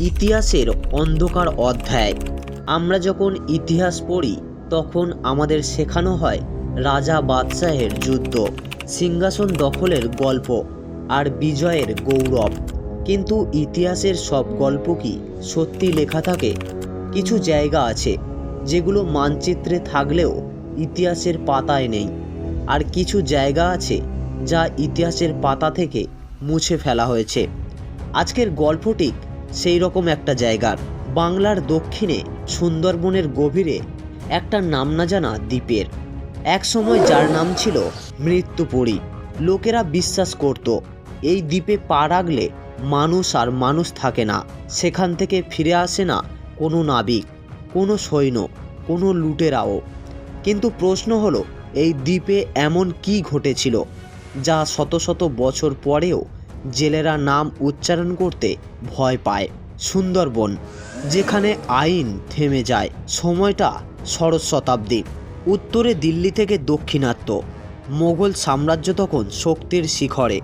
ইতিহাসের অন্ধকার অধ্যায়। আমরা যখন ইতিহাস পড়ি, তখন আমাদের শেখানো হয় রাজা বাদশাহের যুদ্ধ, সিংহাসন দখলের গল্প আর বিজয়ের গৌরব। কিন্তু ইতিহাসের সব গল্প কি সত্যি লেখা থাকে? কিছু জায়গা আছে যেগুলো মানচিত্রে থাকলেও ইতিহাসের পাতায় নেই। আর কিছু জায়গা আছে যা ইতিহাসের পাতা থেকে মুছে ফেলা হয়েছে। আজকের গল্পটি সেই রকম একটা জায়গার, বাংলার দক্ষিণে, সুন্দরবনের গভীরে, একটা নাম না জানা দ্বীপের। এক সময় যার নাম ছিল মৃত্যুপুরী। লোকেরা বিশ্বাস করত, এই দ্বীপে পা রাখলে মানুষ আর মানুষ থাকে না, সেখান থেকে ফিরে আসে না কোনো নাবিক, কোনো সৈন্য, কোনো লুটেরাও। কিন্তু প্রশ্ন হলো, এই দ্বীপে এমন কি ঘটেছিল, যা শত শত বছর পরেও জেলেরা নাম উচ্চারণ করতে ভয় পায়। সুন্দরবন, যেখানে আইন থেমে যায়। সময়টা ষোড়শ শতাব্দী। উত্তরে দিল্লি থেকে দক্ষিণাত্য। মোগল সাম্রাজ্য তখন শক্তির শিখরে।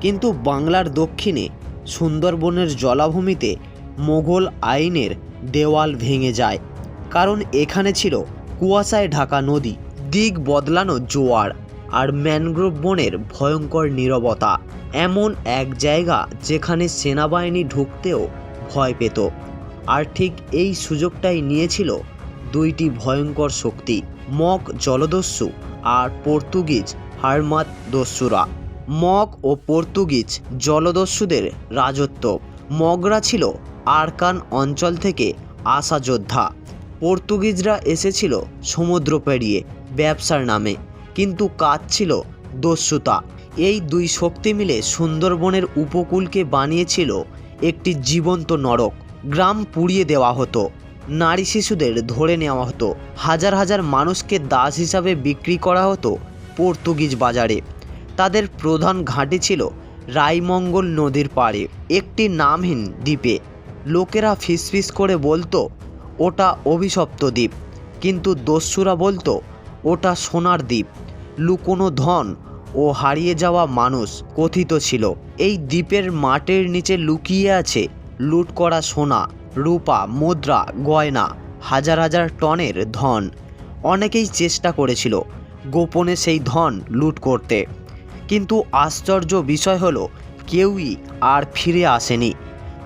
কিন্তু বাংলার দক্ষিণে সুন্দরবনের জলাভূমিতে মোগল আইনের দেওয়াল ভেঙে যায়। কারণ এখানে ছিল কুয়াশায় ঢাকা নদী, দিক বদলানো জোয়ার। আর ম্যানগ্রোভ বনের ভয়ঙ্কর নীরবতা। এমন এক জায়গা যেখানে সেনাবাহিনী ঢুকতেও ভয় পেত। আর ঠিক এই সুযোগটাই নিয়েছিল দুইটি ভয়ঙ্কর শক্তি মগ জলদস্যু আর পর্তুগিজ হারমাত দস্যুরা। মগ ও পর্তুগিজ জলদস্যুদের রাজত্ব। মগরা ছিল আরকান অঞ্চল থেকে আসা যোদ্ধা। পর্তুগিজরা এসেছিল সমুদ্র পেরিয়ে, ব্যবসার নামে। কিন্তু কাজ ছিল দস্যুতা। এই দুই শক্তি মিলে সুন্দরবনের উপকূলকে বানিয়েছিল একটি জীবন্ত নরক। গ্রাম পুড়িয়ে দেওয়া হতো। নারী শিশুদের ধরে নেওয়া হতো। হাজার হাজার মানুষকে দাস হিসাবে বিক্রি করা হতো পর্তুগিজ বাজারে। তাদের প্রধান ঘাঁটি ছিল রাইমঙ্গল নদীর পাড়ে। একটি নামহীন দ্বীপে। লোকেরা ফিসফিস করে বলতো, ওটা অভিশপ্ত দ্বীপ। কিন্তু দস্যুরা বলতো, ওটা সোনার দ্বীপ। লুকোনো ধন ও হারিয়ে যাওয়া মানুষ কথিত ছিল। এই দ্বীপের মাটির নিচে লুকিয়ে আছে লুট করা সোনা, রূপা, মুদ্রা, গয়না, হাজার হাজার টনের ধন। অনেকেই চেষ্টা করেছিল গোপনে সেই ধন লুট করতে। কিন্তু আশ্চর্য বিষয় হলো, কেউই আর ফিরে আসেনি।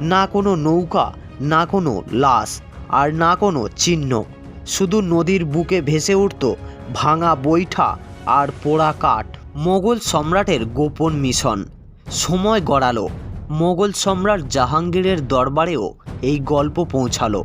না কোনো নৌকা, না কোনো লাশ, আর না কোনো চিহ্ন। শুধু নদীর বুকে ভেসে উঠত ভাঙা বৈঠা আর পোড়া কাঠ। মোগল সম্রাটের গোপন মিশন। সময় গড়ালো। মোগল সম্রাট জাহাঙ্গীরের দরবারেও এই গল্প পৌঁছালো।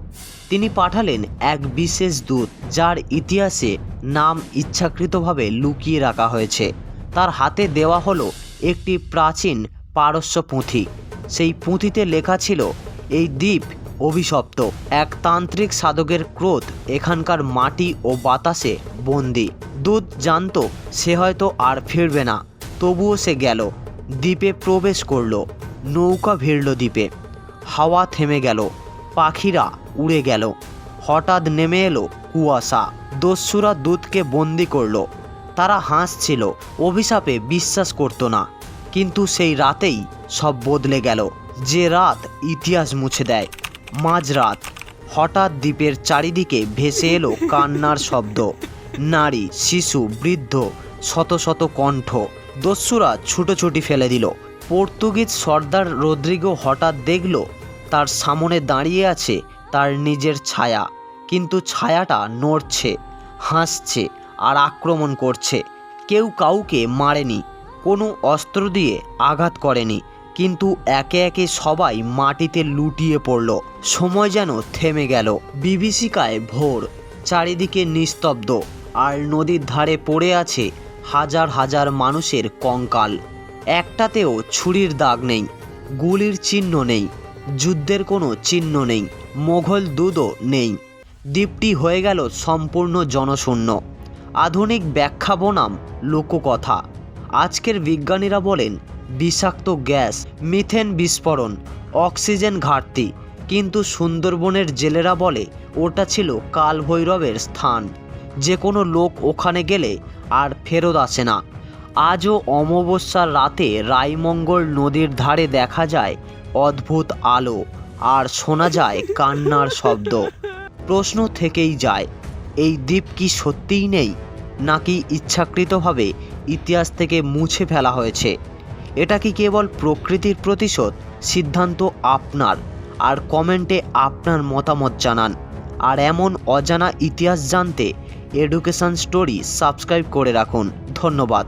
তিনি পাঠালেন এক বিশেষ দূত, যার ইতিহাসে নাম ইচ্ছাকৃতভাবে লুকিয়ে রাখা হয়েছে। তার হাতে দেওয়া হলো একটি প্রাচীন পারস্য পুঁথি। সেই পুঁথিতে লেখা ছিল, এই দ্বীপ অভিশপ্ত। এক তান্ত্রিক সাধকের ক্রোধ এখানকার মাটি ও বাতাসে বন্দি। দূত জানতো, সে হয়তো আর ফিরবে না। তবুও সে গেল। দ্বীপে প্রবেশ করল। নৌকা ভিড়ল দ্বীপে। হাওয়া থেমে গেল। পাখিরা উড়ে গেল। হঠাৎ নেমে এলো কুয়াশা। দস্যুরা দূতকে বন্দি করল। তারা হাসছিল। অভিশাপে বিশ্বাস করতো না। কিন্তু সেই রাতেই সব বদলে গেল। যে রাত ইতিহাস মুছে দেয়, মাঝরাত। হঠাৎ দ্বীপের চারিদিকে ভেসে এলো কান্নার শব্দ। নারী, শিশু, বৃদ্ধ, শত শত কণ্ঠ। দস্যুরা ছুটোছুটি ফেলে দিল। পর্তুগিজ সর্দার রদ্রিগো হঠাৎ দেখল, তার সামনে দাঁড়িয়ে আছে তার নিজের ছায়া। কিন্তু ছায়াটা নড়ছে, হাসছে আর আক্রমণ করছে। কেউ কাউকে মারেনি, কোনো অস্ত্র দিয়ে আঘাত করেনি, কিন্তু একে একে সবাই মাটিতে লুটিয়ে পড়ল। সময় যেন থেমে গেল। বিভীষিকায় ভোর, চারিদিকে নিস্তব্ধ। আর নদীর ধারে পড়ে আছে হাজার হাজার মানুষের কঙ্কাল। একটাতেও ছুরির দাগ নেই, গুলির চিহ্ন নেই, যুদ্ধের কোনো চিহ্ন নেই, মোঘল দুধও নেই। দ্বীপটি হয়ে গেল সম্পূর্ণ জনশূন্য। আধুনিক ব্যাখ্যা বনাম লোককথা। আজকের বিজ্ঞানীরা বলেন, বিষাক্ত গ্যাস, মিথেন বিস্ফোরণ, অক্সিজেন ঘাটতি, কিন্তু সুন্দরবনের জেলেরা বলে, ওটা ছিল কালভৈরবের স্থান। যে কোনো লোক ওখানে গেলে আর ফেরত আসে না। আজও অমাবস্যার রাতে রাইমঙ্গল নদীর ধারে দেখা যায় অদ্ভুত আলো আর শোনা যায় কান্নার শব্দ। প্রশ্ন থেকেই যায়, এই দ্বীপ কি সত্যিই নেই নাকি ইচ্ছাকৃতভাবে ইতিহাস থেকে মুছে ফেলা হয়েছে? এটা কি কেবল প্রকৃতির প্রতিশোধ? সিদ্ধান্ত আপনার, আর কমেন্টে আপনার মতামত জানান। আর এমন অজানা ইতিহাস জানতে এডুকেশন স্টোরি সাবস্ক্রাইব করে রাখুন। ধন্যবাদ।